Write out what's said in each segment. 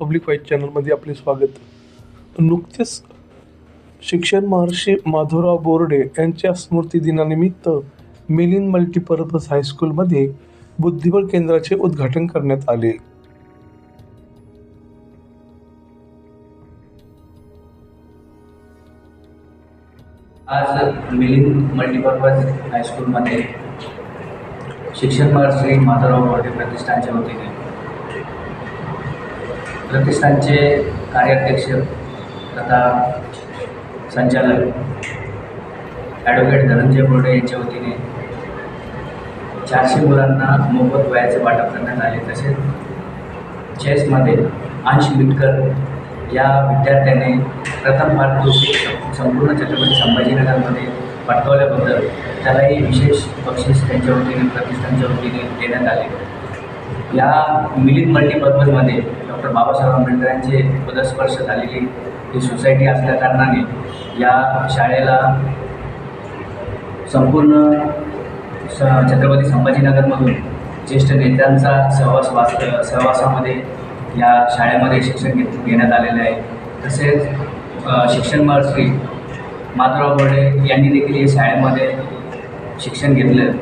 Public वाईट चॅनलमध्ये आपले स्वागत. नुकतेच शिक्षण महर्षी माधवराव बोर्डे यांच्या स्मृतिदिनानिमित्त मिलिंद मल्टीपर्पज हायस्कूलमध्ये बुद्धिबळ केंद्राचे उद्घाटन करण्यात आले. आज मिलिंद मल्टीपर्पज हायस्कूलमध्ये शिक्षण महर्षी माधवराव बोर्डे प्रतिष्ठानच्या वतीने प्रतिष्ठानचे कार्याध्यक्ष तथा संचालक ॲडव्होकेट धनंजय बोर्डे यांच्या वतीने चारशे मुलांना मोफत वयाचे वाटप करण्यात आले. तसेच चेसमध्ये अंश मिटकर या विद्यार्थ्याने प्रथम पारितोषिक संपूर्ण छत्रपती संभाजीनगरमध्ये पटकावल्याबद्दल त्यालाही विशेष बक्षीस त्यांच्या वतीने प्रतिष्ठानच्या वतीने देण्यात आले. या मिलिंद मल्टीपर्पजमध्ये डॉक्टर बाबासाहेब आंबेडकरांचे पदस्पर्श झालेली ही सोसायटी असल्याकारणाने या शाळेला संपूर्ण स छत्रपती संभाजीनगरमधून ज्येष्ठ नेत्यांचा सहवास वास सहवासामध्ये या शाळेमध्ये शिक्षण घेत घेण्यात आलेले आहे. तसेच शिक्षण महर्षी माधवराव बोर्डे यांनी देखील या शाळेमध्ये शिक्षण घेतलं.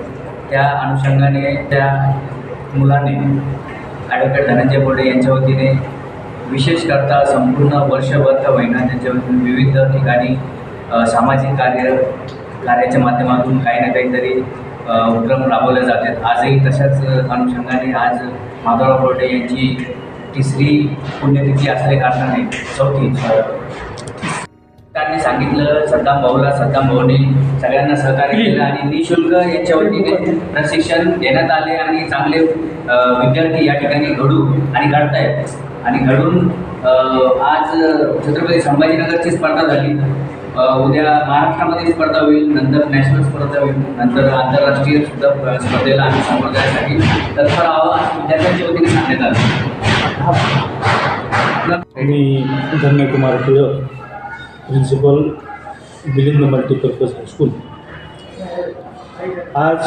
त्या अनुषंगाने त्या मुलाने ॲडव्होकेट धनंजय बोर्डे यांच्या वतीने विशेष करता संपूर्ण वर्षभर का महिना त्यांच्या वतीने विविध ठिकाणी सामाजिक कार्य कार्याच्या माध्यमातून काही ना काहीतरी उपक्रम राबवले जातात. आजही तशाच अनुषंगाने आज माधवराव बोर्डे यांची तिसरी पुण्यतिथी असल्या कारणाने चौथी त्यांनी सांगितलं सद्दाम भाऊला सद्दाम भाऊने सगळ्यांना सहकार्य केलं आणि निशुल्क यांच्या वतीने प्रशिक्षण देण्यात आले आणि चांगले विद्यार्थी या ठिकाणी घडू आणि घडतायत. आणि घडून आज छत्रपती संभाजीनगरची स्पर्धा झाली. उद्या महाराष्ट्रामध्ये स्पर्धा होईल नंतर नॅशनल स्पर्धा होईल नंतर आंतरराष्ट्रीय सुद्धा स्पर्धेला आम्ही सामोरं जाण्यासाठी तत्पर असं विद्यार्थ्यांच्या वतीने सांगण्यात आलं. मी Dhanyakumar Tilak. Principal Milind multipurpose high school आज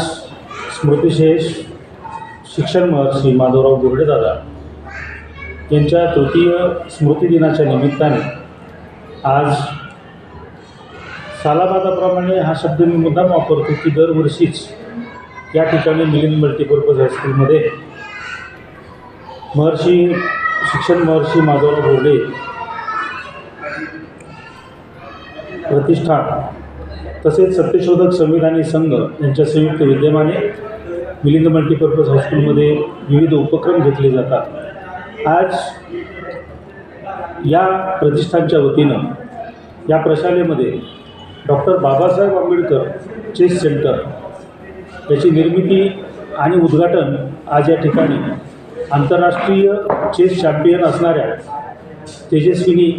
स्मृतिशेष शिक्षण महर्षी माधवराव बोर्डेदादा यांच्या तृतीय स्मृतिदिनाच्या निमित्ताने आज सालाबादाप्रमाणे हा शब्द मी मुद्दाम वापरतो की दरवर्षीच या ठिकाणी मिलिंद मल्टीपर्पज हायस्कूलमध्ये महर्षी शिक्षण महर्षी माधवराव बोर्डे प्रतिष्ठान तसेच सत्यशोधक संविधानी संघ यांच्या संयुक्त विद्यमाने मिलिंद मल्टीपर्पज हायस्कूलमध्ये विविध उपक्रम घेतले जातात. आज या प्रतिष्ठानच्या वतीनं या प्रशालेमध्ये doctor Babasaheb Ambedkar chess center याची निर्मिती आणि उद्घाटन आज या ठिकाणी आंतरराष्ट्रीय चेस चॅम्पियन असणाऱ्या तेजस्विनी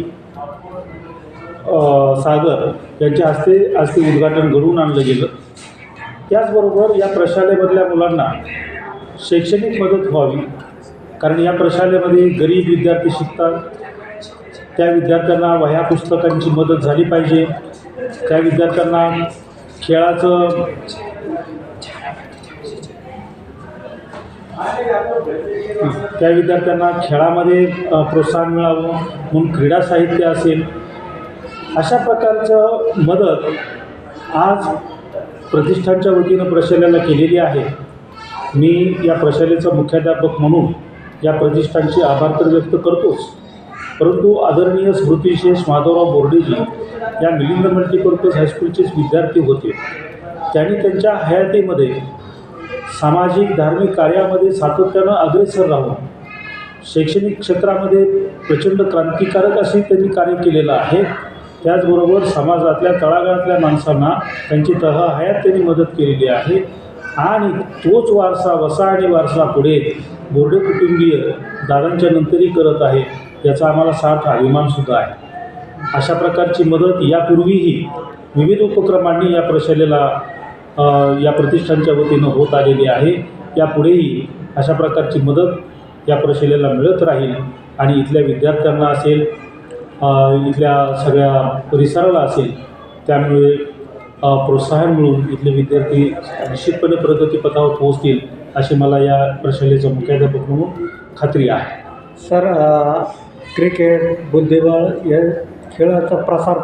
सागर यांच्या हस्ते आज ते उद्घाटन घडवून आणलं गेलं. त्याचबरोबर या प्रशालेमधल्या मुलांना शैक्षणिक मदत व्हावी कारण या प्रशालेमध्ये गरीब विद्यार्थी शिकतात. त्या विद्यार्थ्यांना वह्या पुस्तकांची मदत झाली पाहिजे. त्या विद्यार्थ्यांना खेळाचं त्या विद्यार्थ्यांना खेळामध्ये प्रोत्साहन मिळावं म्हणून क्रीडा साहित्य असेल अशा प्रकारचं मदत आज प्रतिष्ठानच्या वतीनं प्रशालेला केलेली आहे. मी या प्रशालेचा मुख्याध्यापक म्हणून या प्रतिष्ठानचे आभार तर व्यक्त करतोच. परंतु आदरणीय स्मृतिशेष माधवराव बोर्डेजी या मिलिंद मल्टीपर्पज हायस्कूलचेच विद्यार्थी होते. त्यांनी त्यांच्या हयातीमध्ये सामाजिक धार्मिक कार्यामध्ये सातत्यानं अग्रेसर राहून शैक्षणिक क्षेत्रामध्ये प्रचंड क्रांतिकारक असे त्यांनी कार्य केलेलं आहे. त्याचबरोबर समाजातल्या तळागाळातल्या माणसांना त्यांची तह हयात त्यांनी मदत केलेली आहे. आणि तोच वारसा वसा आणि वारसा पुढे बोर्डे कुटुंबीय दादांच्या नंतरही करत आहे याचा आम्हाला सार्थ अभिमानसुद्धा आहे. अशा प्रकारची मदत यापूर्वीही विविध उपक्रमांनी या प्रशालेला या प्रतिष्ठानच्या वतीनं होत आलेली आहे. यापुढेही अशा प्रकारची मदत या प्रशालेला मिळत राहील आणि इथल्या विद्यार्थ्यांना असेल इथल्या सगळ्या परिसराला असेल त्यामुळे प्रोत्साहन मिळून इथले विद्यार्थी निश्चितपणे प्रगतीपथावर पोहोचतील अशी मला या प्रशालेचा मुख्याध्यापक म्हणून खात्री आहे. सर क्रिकेट बुद्धिबळ या खेळाचा प्रसार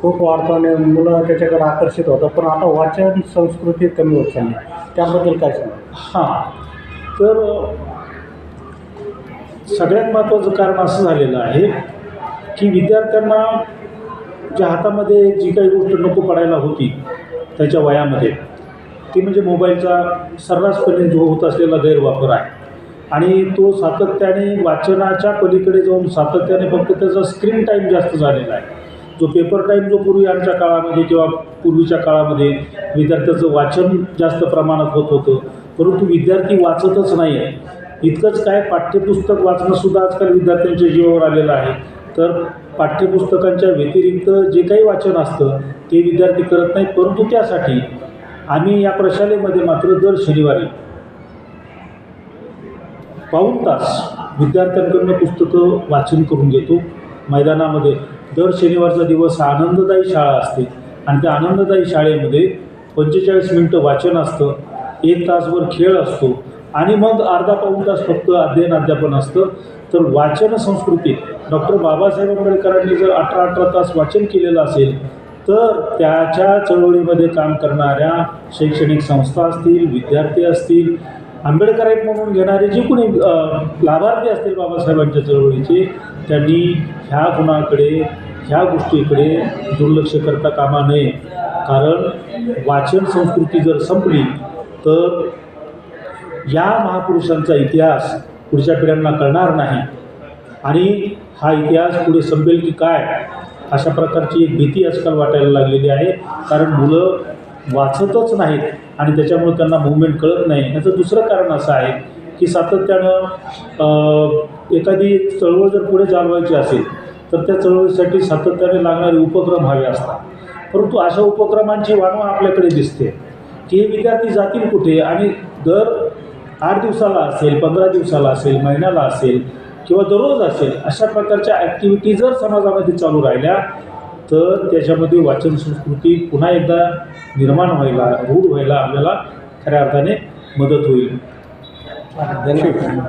खूप वाढतो आणि मुलं त्याच्याकडे आकर्षित होतात पण आता वाचन संस्कृती कमी होत चालली त्याबद्दल काय सांगा हां. तर सगळ्यात महत्त्वाचं कारण असं झालेलं आहे की विद्यार्थ्यांना ज्या हातामध्ये जी काही गोष्ट नको पडायला होती त्याच्या वयामध्ये ती म्हणजे मोबाईलचा सर्रासपणे जो होत असलेला गैरवापर आहे. आणि तो सातत्याने वाचनाच्या पलीकडे जाऊन सातत्याने फक्त त्याचा स्क्रीन टाईम जास्त झालेला आहे. जो पेपर टाईम जो पूर्वी आमच्या काळामध्ये किंवा पूर्वीच्या काळामध्ये विद्यार्थ्याचं वाचन जास्त प्रमाणात होत होतं परंतु विद्यार्थी वाचतच नाही आहे इतकंच काय पाठ्यपुस्तक वाचणंसुद्धा आजकाल विद्यार्थ्यांच्या जीवावर आलेलं आहे. तर पाठ्यपुस्तकांच्या व्यतिरिक्त जे काही वाचन असतं ते विद्यार्थी करत नाहीत परंतु त्यासाठी आम्ही या प्रशालेमध्ये मात्र दर शनिवारी पाऊण तास विद्यार्थ्यांकडनं पुस्तकं वाचन करून घेतो. मैदानामध्ये दर शनिवारचा दिवस हा आनंददायी शाळा असते आणि त्या आनंददायी शाळेमध्ये पंचेचाळीस मिनटं वाचन असतं एक तासभर खेळ असतो आणि मग अर्धा पाऊण तास फक्त अध्ययन अध्यापन असतं. तर वाचन संस्कृती डॉक्टर बाबासाहेब आंबेडकरांनी जर अठरा अठरा तास वाचन केलेलं असेल तर त्याच्या चळवळीमध्ये काम करणाऱ्या शैक्षणिक संस्था असतील विद्यार्थी असतील आंबेडकराईट म्हणून घेणारे जे कोणी लाभार्थी असतील बाबासाहेबांच्या चळवळीचे त्यांनी ह्या गुणाकडे ह्या गोष्टीकडे दुर्लक्ष करता कामा नये. कारण वाचन संस्कृती जर संपली तर या महापुरुषांचा इतिहास पुढच्या पिढ्यांना कळणार नाही. आणि हा इतिहास पुढे संपेल की काय? अशा प्रकारची एक भीती आजकाल वाटायला लागलेली आहे. कारण मुलं वाचतच नाहीत आणि त्याच्यामुळे त्यांना मुवमेंट कळत नाही. याचं दुसरं कारण असं आहे की सातत्यानं एखादी चळवळ जर पुढे चालवायची असेल तर त्या चळवळीसाठी सातत्याने लागणारे उपक्रम हवे असतात. परंतु अशा उपक्रमांची वाणवा आपल्याकडे दिसते की हे विद्यार्थी जातील कुठे? आणि दर आठ दिवसाला असेल पंधरा दिवसाला असेल महिन्याला असेल किंवा दररोज असेल अशा प्रकारच्या ॲक्टिव्हिटी जर समाजामध्ये चालू राहिल्या तर त्याच्यामध्ये वाचन संस्कृती पुन्हा एकदा निर्माण व्हायला रूढ व्हायला आपल्याला खऱ्या अर्थाने मदत होईल. धन्यवाद.